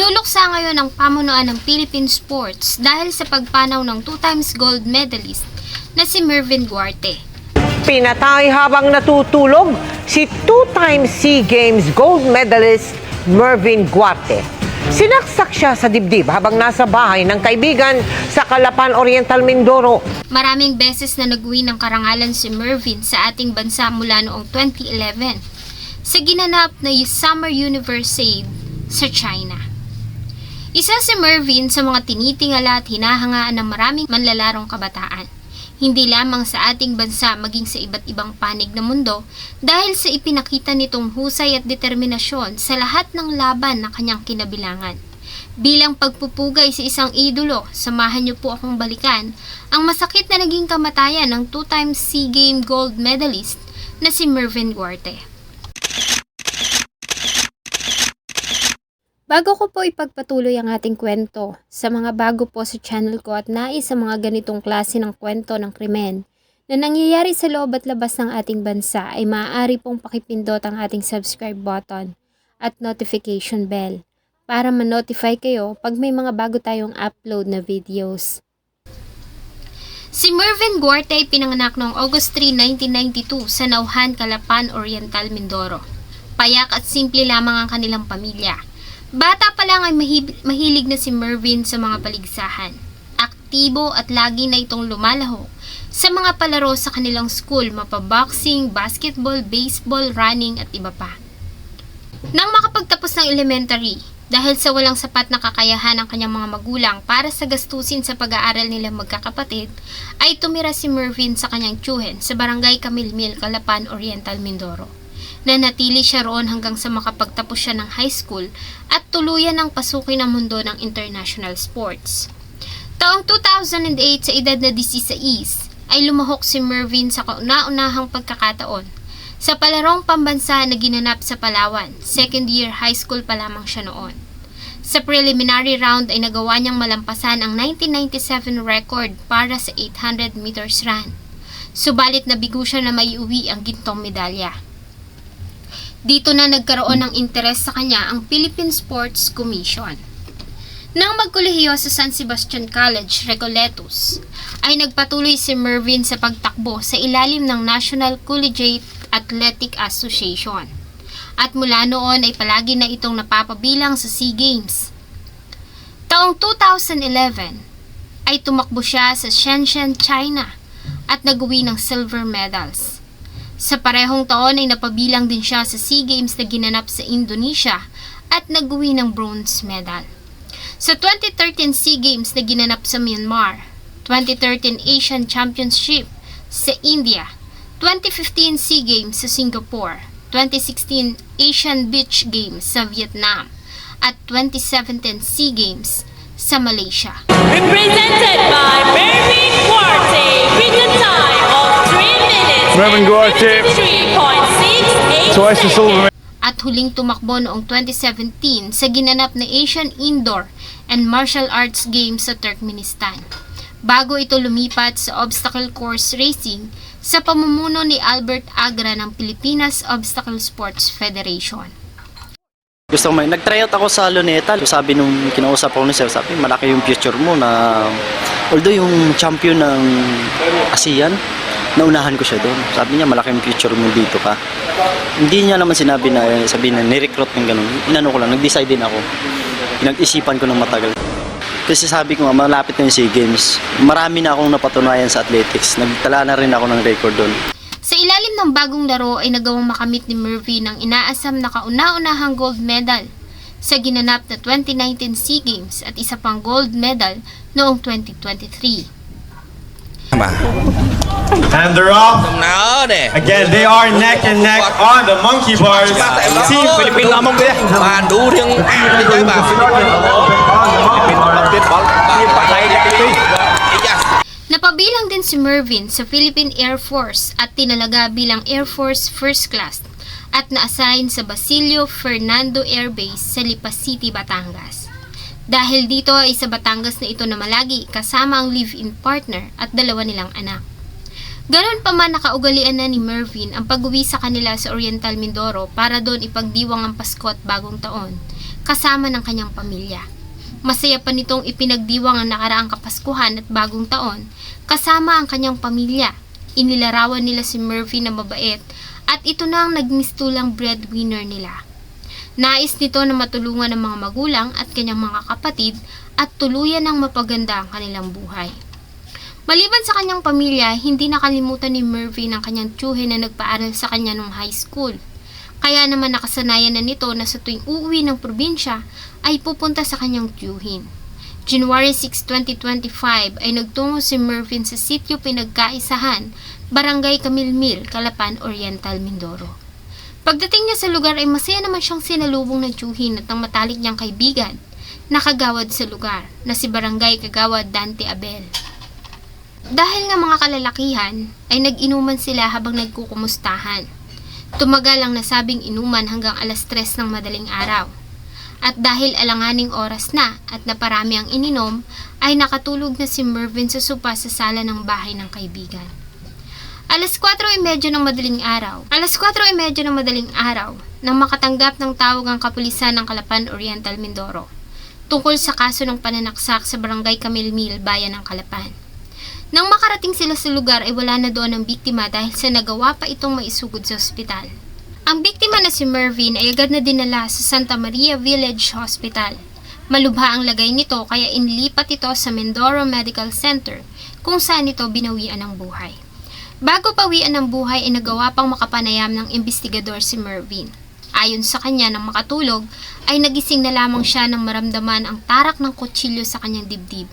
Nagluluksa ngayon ang pamunuan ng Philippine Sports dahil sa pagpanaw ng two times gold medalist na si Mervin Duarte. Pinatay habang natutulog si two-time SEA Games gold medalist Mervin Guarte. Sinaksak siya sa dibdib habang nasa bahay ng kaibigan sa Calapan Oriental, Mindoro. Maraming beses na nag-uwi ng karangalan si Mervin sa ating bansa mula noong 2011 sa ginanap na Summer Universiade sa China. Isa si Mervin sa mga tinitingala at hinahangaan ng maraming manlalarong kabataan. Hindi lamang sa ating bansa maging sa iba't ibang panig ng mundo dahil sa ipinakita nitong husay at determinasyon sa lahat ng laban na kanyang kinabilangan. Bilang pagpupugay sa isang idolo, samahan niyo po akong balikan ang masakit na naging kamatayan ng two-time SEA Game gold medalist na si Mervin Duarte. Bago ko po ipagpatuloy ang ating kwento, sa mga bago po sa channel ko at nais sa mga ganitong klase ng kwento ng krimen na nangyayari sa loob at labas ng ating bansa ay maaari pong pakipindot ang ating subscribe button at notification bell para ma-notify kayo pag may mga bago tayong upload na videos. Si Mervin Guarte ay pinanganak noong August 3, 1992 sa Nauhan, Calapan Oriental, Mindoro. Payak at simple lamang ang kanilang pamilya. Bata pa lang ay mahilig na si Mervin sa mga paligsahan. Aktibo at lagi na itong lumalaho sa mga palaro sa kanilang school, mapaboxing, basketball, baseball, running at iba pa. Nang makapagtapos ng elementary, dahil sa walang sapat na kakayahan ng kanyang mga magulang para sa gastusin sa pag-aaral nila magkakapatid, ay tumira si Mervin sa kanyang tiyuhen sa barangay Camilmil, Calapan, Oriental, Mindoro. Nanatili siya roon hanggang sa makapagtapos siya ng high school at tuluyan ng pasukin ang mundo ng international sports. Taong 2008 sa edad na 16 ay lumahok si Mervin sa kauna-unahang pagkakataon sa palarong pambansa na ginanap sa Palawan. Second year high school pa lamang siya noon. Sa preliminary round ay nagawa niyang malampasan ang 1997 record para sa 800 meters run. Subalit nabigo siya na maiuwi ang gintong medalya. Dito na nagkaroon ng interes sa kanya ang Philippine Sports Commission. Nang magkolehiyo sa San Sebastian College, Recoletos, ay nagpatuloy si Mervin sa pagtakbo sa ilalim ng National Collegiate Athletic Association. At mula noon ay palagi na itong napapabilang sa SEA Games. Taong 2011 ay tumakbo siya sa Shenzhen, China at nagawi ng silver medals. Sa parehong taon ay napabilang din siya sa SEA Games na ginanap sa Indonesia at nagawi ng bronze medal. Sa 2013 SEA Games na ginanap sa Myanmar, 2013 Asian Championship sa India, 2015 SEA Games sa Singapore, 2016 Asian Beach Games sa Vietnam, at 2017 SEA Games sa Malaysia. Represented by Mervin Duarte Duarte. 53.68 Twice the silver medal. at huling tumakbo noong 2017 sa ginanap na Asian Indoor and Martial Arts Games sa Turkmenistan. Bago ito lumipat sa obstacle course racing sa pamumuno ni Albert Agra ng Pilipinas Obstacle Sports Federation. Gusto ko may nag-tryout ako sa Luneta. Sabi nung kinausap ko ni sir, sabi malaki yung future mo na although yung champion ng ASEAN, naunahan ko siya doon. Sabi niya malaki yung future mo dito ka. Hindi niya naman sinabi na sabi na ni-recruit ng ganun. Inano ko lang, nag-decide din ako. Pinag-isipan ko ng matagal. Kasi sabi ko malapit na yung SEA Games. Marami na akong napatunayan sa athletics. Nagtala na rin ako ng record doon. Sa ilalim ng bagong laro ay nagawang makamit ni Murphy ng inaasam na kauna-unahang gold medal sa ginanap na 2019 SEA Games at isa pang gold medal noong 2023. And they're off. Nè Again, they are neck and neck on the monkey bars. Team Philippines lamang kaya Mà đủ riêng Bạn Iya Napabilang din si Mervin sa Philippine Air Force at tinalaga bilang Air Force First Class at na-assign sa Basilio Fernando Air Base sa Lipa City, Batangas. Dahil dito ay sa Batangas na ito na malagi kasama ang live-in partner at dalawa nilang anak. Ganon pa man nakaugalian na ni Mervin ang pag-uwi sa kanila sa Oriental Mindoro para doon ipagdiwang ang Pasko at Bagong Taon. kasama ng kanyang pamilya. Masaya pa nitong ipinagdiwang ang nakaraang Kapaskuhan at Bagong Taon kasama ang kanyang pamilya. Inilarawan nila si Murphy na mabait at ito na ang nagmistulang breadwinner nila. Nais nito na matulungan ng mga magulang at kanyang mga kapatid at tuluyan ng mapaganda ang kanilang buhay. Maliban sa kanyang pamilya, hindi nakalimutan ni Murphy ng kanyang tiyuhin na nagpaaral sa kanya nung high school. Kaya naman nakasanayan na nito na sa tuwing uuwi ng probinsya ay pupunta sa kanyang tiyuhin. January 6, 2025 ay nagtungo si Murphy sa sityo pinagkaisahan, Barangay Camilmil, Calapan Oriental, Mindoro. Pagdating niya sa lugar ay masaya naman siyang sinalubong ng tiyuhin at ng matalik niyang kaibigan, nakagawad sa lugar, na si Barangay Kagawad Dante Abel. Dahil nga mga kalalakihan, ay nag-inuman sila habang nagkukumustahan. Tumagal ang nasabing inuman hanggang alas 3 ng madaling araw. At dahil alanganing oras na at naparami ang ininom, ay nakatulog na si Mervin sa sopa sa sala ng bahay ng kaibigan. Alas 4.30 ng madaling araw. Alas 4.30 ng madaling araw nang makatanggap ng tawag ang kapulisan ng Calapan Oriental Mindoro tungkol sa kaso ng pananaksak sa barangay Camilmil, bayan ng Calapan. Nang makarating sila sa lugar ay wala na doon ang biktima dahil sa nagawa pa itong maisugod sa ospital. Ang biktima na si Mervin ay agad na dinala sa Santa Maria Village Hospital. Malubha ang lagay nito kaya inlipat ito sa Mindoro Medical Center kung saan ito binawian ng buhay. Bago pawian ng buhay ay nagawa pang makapanayam ng investigador si Mervin. Ayon sa kanya nang makatulog ay nagising na lamang siya nang maramdaman ang tarak ng kutsilyo sa kanyang dibdib.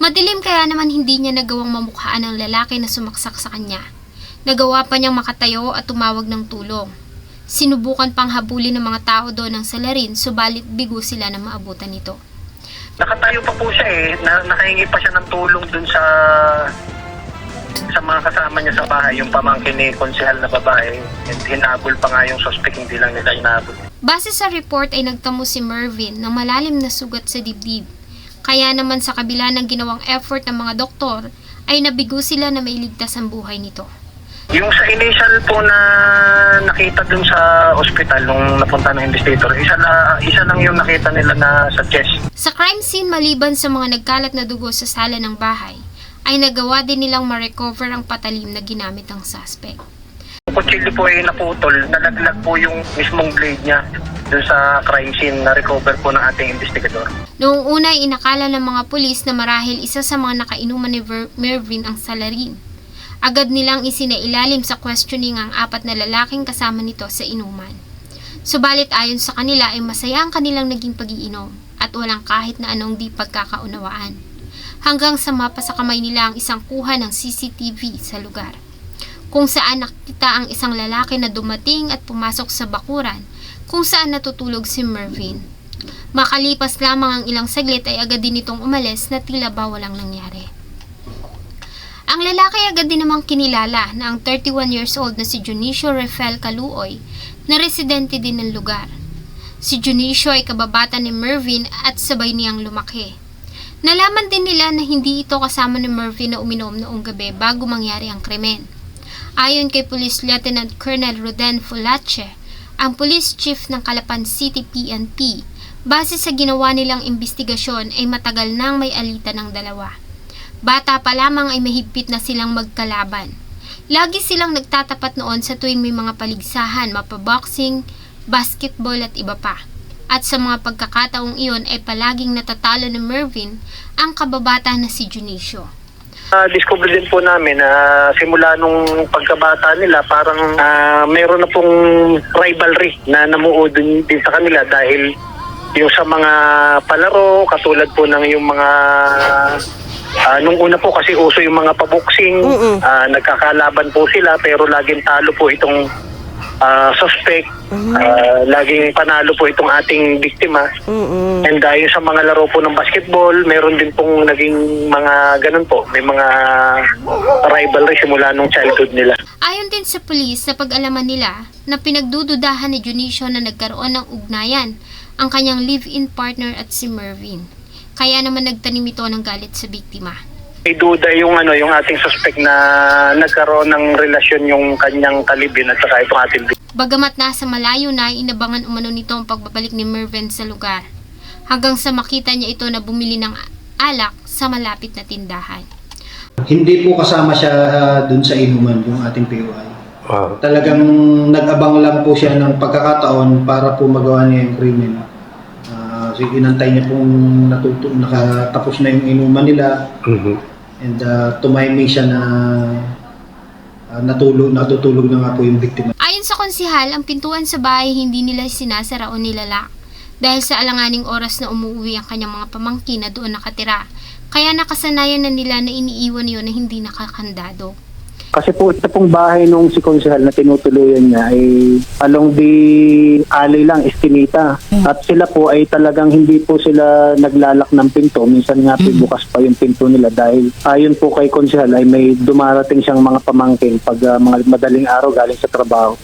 Madilim kaya naman hindi niya nagawang mamukhaan ang lalaki na sumaksak sa kanya. Nagawa pa niyang makatayo at tumawag ng tulong. Sinubukan pang habulin ng mga tao doon ng salarin subalit bigo sila na maabutan nito. Nakatayo pa po siya eh. Na, nakahingi pa siya ng tulong dun sa sa mga kasama niya sa bahay, yung pamangkin ni konsehal na babae. Hinabol pa nga yung suspect, hindi lang nila hinabol. Base sa report ay nagtamo si Mervin ng malalim na sugat sa dibdib. Kaya naman sa kabila ng ginawang effort ng mga doktor, ay nabigo sila na mailigtas ang buhay nito. Yung sa initial po na nakita dun sa ospital nung napunta ng investigator, isa, na, isa lang yung nakita nila na sa chest. Sa crime scene maliban sa mga nagkalat na dugo sa sala ng bahay, ay nagawa din nilang ma-recover ang patalim na ginamit ng suspect. Kutsilyo po ay naputol, nalaglag po yung mismong blade niya dun sa crime scene na recover po ng ating investigador. Noong una ay inakala ng mga pulis na marahil isa sa mga nakainuman ni Ver- Mervin ang salarin. Agad nilang isinailalim sa questioning ang apat na lalaking kasama nito sa inuman. Subalit ayon sa kanila ay masaya ang kanilang naging pag-iinom at walang kahit na anong di pagkakaunawaan. Hanggang sa mapa sa kamay nila ang isang kuha ng CCTV sa lugar kung saan nakita ang isang lalaki na dumating at pumasok sa bakuran kung saan natutulog si Mervin. Makalipas lamang ang ilang saglit ay agad din itong umalis na tila ba walang nangyari. Ang lalaki agad din namang kinilala na ang 31 years old na si Junicio Rafael Caluoy na residente din ng lugar. Si Junicio ay kababata ni Mervin at sabay niyang lumaki. Nalaman din nila na hindi ito kasama ni Mervin na uminom noong gabi bago mangyari ang krimen. Ayon kay Police Lieutenant Colonel Roden Fulache, ang Police Chief ng Calapan City PNP, base sa ginawa nilang investigasyon ay matagal nang may alitan ng dalawa. Bata pa lamang ay mahigpit na silang magkalaban. Lagi silang nagtatapat noon sa tuwing may mga paligsahan, mapaboxing, basketball at iba pa. At sa mga pagkakataong iyon ay palaging natatalo ni Mervin ang kababata na si Junicio. Uh, discover din po namin na simula nung pagkabata nila parang ah, meron na pong rivalry na namuo din, din sa kanila dahil yung sa mga palaro katulad po ng yung mga ah, nung una po kasi uso yung mga paboxing ah, nagkakalaban po sila pero laging talo po itong ah, suspect Ah, laging panalo po itong ating biktima And dahil sa mga laro po ng basketball, meron din pong naging mga ganun po. May mga rivalry simula nung childhood nila. Ayon din sa pulis sa pag-alaman nila na pinagdududahan ni Junicio na nagkaroon ng ugnayan ang kanyang live-in partner at si Mervin. Kaya naman nagtanim ito ng galit sa biktima. May duda yung ano yung ating suspect na nagkaroon ng relasyon yung kanyang kalibin at saka itong ating. Bagamat nasa malayo na, inabangan umano nito ang pagbabalik ni Mervin sa lugar. Hanggang sa makita niya ito na bumili ng alak sa malapit na tindahan. Hindi po kasama siya ah, dun sa inuman yung ating POI. Talagang nag-abang lang po siya ng pagkakataon para po magawa niya yung krimen. Ah, so inantay niya pong natuto, nakatapos na yung inuman nila and uh, tumiming siya na ah, natulog, natutulog na nga po yung biktima. Ayon sa konsihal, ang pintuan sa bahay hindi nila sinasara o nilalak dahil sa alanganing oras na umuwi ang kanyang mga pamangkin na doon nakatira. Kaya nakasanayan na nila na iniiwan yun na hindi nakakandado. Kasi po ito pong bahay nung si Konsehal na tinutuluyan niya ay along the alley lang, eskinita. At sila po ay talagang hindi po sila naglalak ng pinto. Minsan nga po bukas pa yung pinto nila dahil ayon po kay Konsehal ay may dumarating siyang mga pamangkin pag ah, mga madaling araw galing sa trabaho.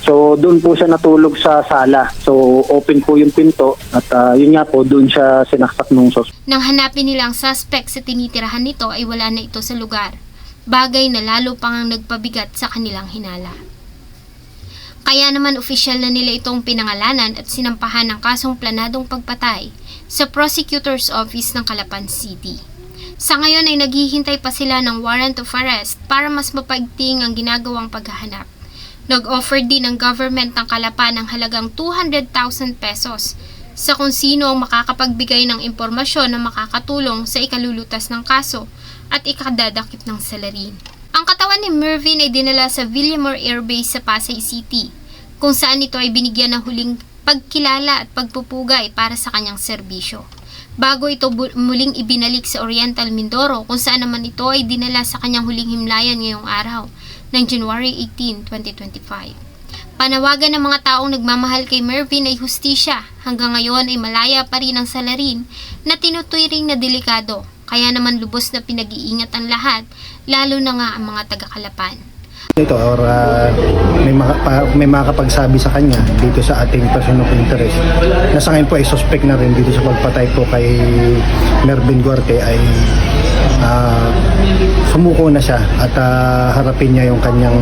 So doon po siya natulog sa sala. So open po yung pinto at ah, yun nga po doon siya sinaksak nung sos. Nang hanapin nila ang suspect sa tinitirahan nito ay wala na ito sa lugar. Bagay na lalo pang ang nagpabigat sa kanilang hinala. Kaya naman opisyal na nila itong pinangalanan at sinampahan ng kasong planadong pagpatay sa Prosecutor's Office ng Calapan City. Sa ngayon ay naghihintay pa sila ng warrant of arrest para mas mapaigting ang ginagawang paghahanap. Nag-offer din ng government ng Calapan ng halagang 200,000 pesos sa kung sino ang makakapagbigay ng impormasyon na makakatulong sa ikalulutas ng kaso at ikadadakip ng salarin. Ang katawan ni Mervin ay dinala sa Villamor Air Base sa Pasay City, kung saan ito ay binigyan ng huling pagkilala at pagpupugay para sa kanyang serbisyo. Bago ito muling ibinalik sa Oriental Mindoro kung saan naman ito ay dinala sa kanyang huling himlayan ngayong araw ng January 18, 2025. Panawagan ng mga taong nagmamahal kay Mervin ay hustisya. Hanggang ngayon ay malaya pa rin ang salarin na tinuturing na delikado. Kaya naman lubos na pinag-iingat ang lahat, lalo na nga ang mga taga-Kalapan. Ito or ah, may, maka, may makakapagsabi sa kanya dito sa ating person of interest na sa ngayon po ay suspect na rin dito sa pagpatay po kay Mervin Guarte ay ah, sumuko na siya at ah, harapin niya yung kanyang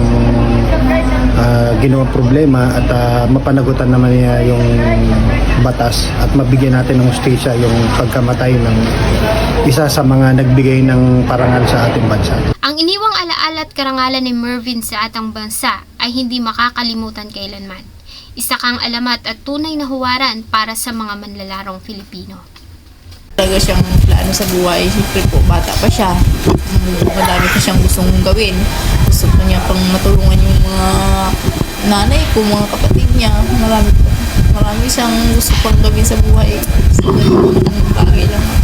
ah, ginawang problema at ah, mapanagutan naman niya yung batas at mabigyan natin ng hustisya yung pagkamatay ng isa sa mga nagbigay ng parangal sa ating bansa. Ang iniwang alaala at karangalan ni Mervin sa atang bansa ay hindi makakalimutan kailanman. Isa kang alamat at tunay na huwaran para sa mga manlalarong Filipino. Talaga siyang plano sa buhay. Siyempre po, bata pa siya. Mm, Madami pa siyang gustong gawin. Gusto po niya pang matulungan yung mga nanay ko, mga kapatid niya. Marami. Marami siyang gusto pang gawin sa buhay. So, ganun bagay lang